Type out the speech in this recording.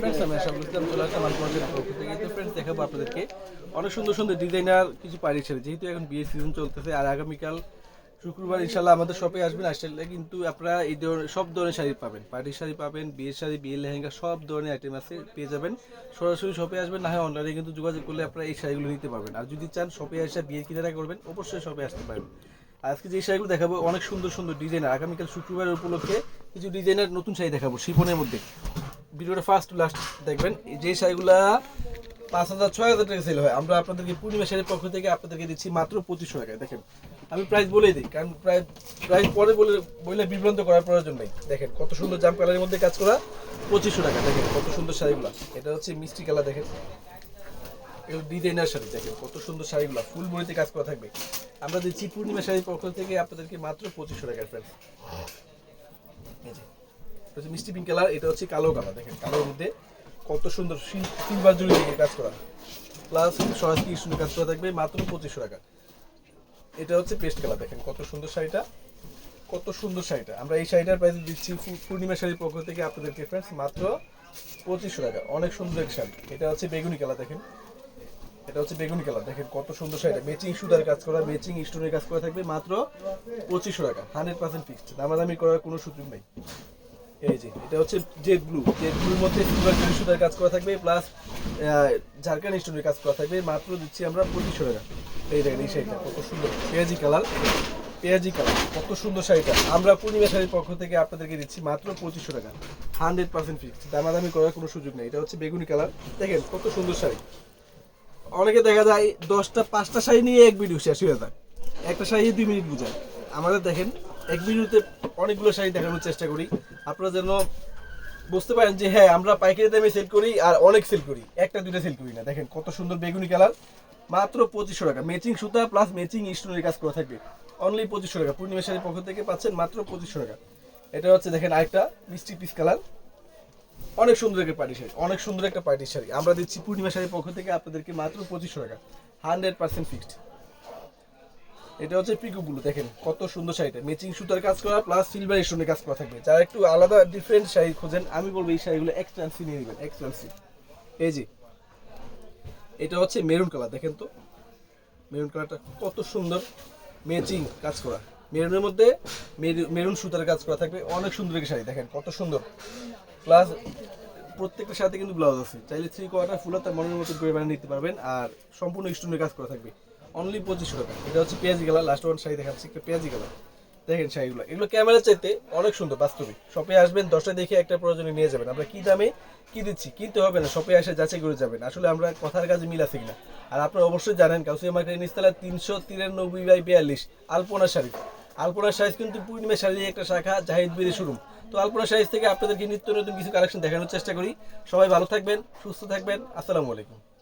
Friends আমি আশা করছিলাম চলে আসলাম পর্যায়ের পক্ষ থেকে তো ফ্রেন্ডস দেখাবো আপনাদেরকে। অনেক সুন্দর সুন্দর ডিজাইনার কিছু পাড়ি যেহেতু এখন বিয়ে সিজন চলতেছে, আর আগামীকাল শুক্রবার ইনশাল্লাহ আমাদের শপে আসবেন। আসলে কিন্তু আপনারা এই ধরনের, সব ধরনের শাড়ি পাবেন। পার্টির শাড়ি পাবেন, বিয়ের শাড়ি, বিয়ের লেহেঙ্গা, সব ধরনের আইটেম আছে, পেয়ে যাবেন। সরাসরি শপে আসবেন, না হয় অনলাইনে কিন্তু যোগাযোগ করলে আপনারা এই শাড়িগুলো নিতে পারবেন। আর যদি চান শপে এসে বিয়ের কিনারা করবেন, অবশ্যই শপে আসতে পারবেন আজকে যে শাড়িগুলো দেখাবো, অনেক সুন্দর সুন্দর ডিজাইনার আগামীকাল শুক্রবার উপলক্ষে কিছু ডিজাইনার নতুন শাড়ি দেখাবো শিপনের মধ্যে। ভিডিওটা ফার্স্ট লাস্ট দেখবেন। যে শাড়িগুলা পাঁচ হাজার, ছয় হাজার টাকা সেল হয়, আমরা আপনাদেরকে পূর্ণিমা শাড়ির পক্ষ থেকে আপনাদেরকে দিচ্ছি মাত্র পঁচিশশো টাকায়। দেখেন, আমি প্রাইস বলেই দিই, কারণ প্রায় প্রাইস পরে বলে বলে বিভ্রান্ত করার প্রয়োজন নেই। দেখেন, কত সুন্দর জাম কালারের মধ্যে কাজ করা, পঁচিশশো টাকা। দেখেন, কত সুন্দর শাড়িগুলো। এটা হচ্ছে মিষ্টি কালার দেখেন। এগুলো ডিজাইনার শাড়ি, দেখেন, কত সুন্দর শাড়িগুলো। ফুল বড়িতে কাজ করা থাকবে। আমরা দিচ্ছি পূর্ণিমা শাড়ির পক্ষ থেকে আপনাদেরকে মাত্র পঁচিশশো টাকার এটা হচ্ছে মিষ্টি পিঙ্ক কালার এটা হচ্ছে কালো কালার, দেখেন, কালোর মধ্যে কত সুন্দর সিলভার জুড়ি দিয়ে কাজ করা। প্লাস সরাসরি সুন্দর কাজ করা থাকবে, মাত্র পঁচিশশো টাকা। এটা হচ্ছে পেস্ট কালার, দেখেন, কত সুন্দর শাড়িটা, কত সুন্দর শাড়িটা। আমরা এই শাড়িটার প্রাইস দিচ্ছি পূর্ণিমা শাড়ির পক্ষ থেকে আপনাদেরকে ফ্রেন্ডস মাত্র পঁচিশশো টাকা। অনেক সুন্দর এক শাড়ি। এটা হচ্ছে বেগুনি কালার, দেখেন। এটা হচ্ছে বেগুনি কালার, দেখেন, কত সুন্দর শাড়িটা। ম্যাচিং সুতার কাজ করা ম্যাচিং স্টোনের কাজ করা থাকবে, মাত্র পঁচিশশো টাকা। হান্ড্রেড পার্সেন্ট ফিক্সড দামাদামি করার কোনো সুযোগ নেই। এটা হচ্ছে মধ্যে কাজ করা থাকবে প্লাস কাজ করা থাকবে। মাত্র দিচ্ছি আমরা পঁচিশশো টাকা কত সুন্দর। পেঁয়াজি কালার পেঁয়াজি কালার, কত সুন্দর শাড়িটা। আমরা পূর্ণিমা শাড়ির পক্ষ থেকে আপনাদেরকে দিচ্ছি মাত্র পঁচিশশো টাকা হান্ড্রেড পার্সেন্ট দামাদামি করার কোনো সুযোগ নেই। এটা হচ্ছে বেগুনি কালার। দেখেন, কত সুন্দর শাড়ি। অনেকে দেখা যায় দশটা, পাঁচটা শাড়ি নিয়ে এক ভিডিও শেষ হয়ে যায়। একটা শাড়ি দুই মিনিট বুঝায়। আমাদের দেখেন এক ভিডিওতে অনেকগুলো শাড়ি দেখানোর চেষ্টা করি। আপনারা যেন বুঝতে পারেন যে হ্যাঁ আমরা পাইকারি দামে সেল করি আর অনেক সেল করি। একটা, দুইটা সেল করি না। দেখেন, কত সুন্দর বেগুনি কালার। মাত্র পঁচিশশো টাকা। ম্যাচিং সুতা প্লাস ম্যাচিং স্টোনের কাজ করা থাকবে। অনলি পঁচিশশো টাকা। পূর্ণিমা শাড়ির পক্ষ থেকে পাচ্ছেন মাত্র পঁচিশশো টাকা। এটা হচ্ছে, দেখেন, আরেকটা মিষ্টি পিস কালার অনেক সুন্দর একটা পার্টি শাড়ি। অনেক সুন্দর একটা পার্টি শাড়ি। আমরা দিচ্ছি পূর্ণিমা শাড়ির পক্ষ থেকে আপনাদেরকে মাত্র পঁচিশশো টাকা। হান্ড্রেড পার্সেন্ট ফিক্সড এটা হচ্ছে পিকুগুলো দেখেন কত সুন্দর শাড়িটা। ম্যাচিং সুতার কাজ করা প্লাস সিলভার স্টোনের কাজ করা থাকবে। যারা একটু আলাদা ডিফারেন্ট শাড়ি খোঁজেন, আমি বলব এই শাড়িগুলো এক্সপেন্সিভ নিয়ে নেবেন এক্সপেন্সিভ এই যে, এটা হচ্ছে মেরুন কালার দেখেন তো। মেরুন কালারটা কত সুন্দর ম্যাচিং কাজ করা। মেরুনের মধ্যে মেরু- মেরুন সুতার কাজ করা থাকবে, অনেক সুন্দর একটা শাড়ি, দেখেন কত সুন্দর। প্লাস প্রত্যেকটা সাথে কিন্তু ব্লাউজ আছে, চাইলে থ্রি কোয়ার্টার ফুল তার মনের মতো করে বানিয়ে নিতে পারবেন, আর সম্পূর্ণ স্টোনের কাজ করা থাকবে। অনলি পঁচিশশো টাকা। এটা হচ্ছে পেঁয়াজি কালার লাস্ট ওয়ান শাড়ি দেখাচ্ছি, একটা পেঁয়াজি কালার। দেখেন শাড়িগুলো। এগুলো ক্যামেরা চাইতে অনেক সুন্দর, বাস্তবিক। শপে আসবেন দশটা দেখে একটা প্রয়োজনে নিয়ে যাবেন। আমরা কি দামে, কি দিচ্ছি, কিনতে হবে না, শপে এসে যাচাই করে যাবেন। আসলে আমরা কথার কাজে মিল আছে কিনা। আর আপনারা অবশ্যই জানেন, কাউসিয়া মার্কেটের নিচতলা তিনশো তিরানব্বই বাই বিয়াল্লিশ, আলপনা শাড়ি। আলপনা সাইজ কিন্তু পূর্ণিমা শাড়ির একটা শাখা, জাহিদ বিরি শোরুম। তো আলপনা সাইজ থেকে আপনাদেরকে নিত্য নতুন কিছু কালেকশন দেখানোর চেষ্টা করি। সবাই ভালো থাকবেন, সুস্থ থাকবেন। আসসালামু আলাইকুম।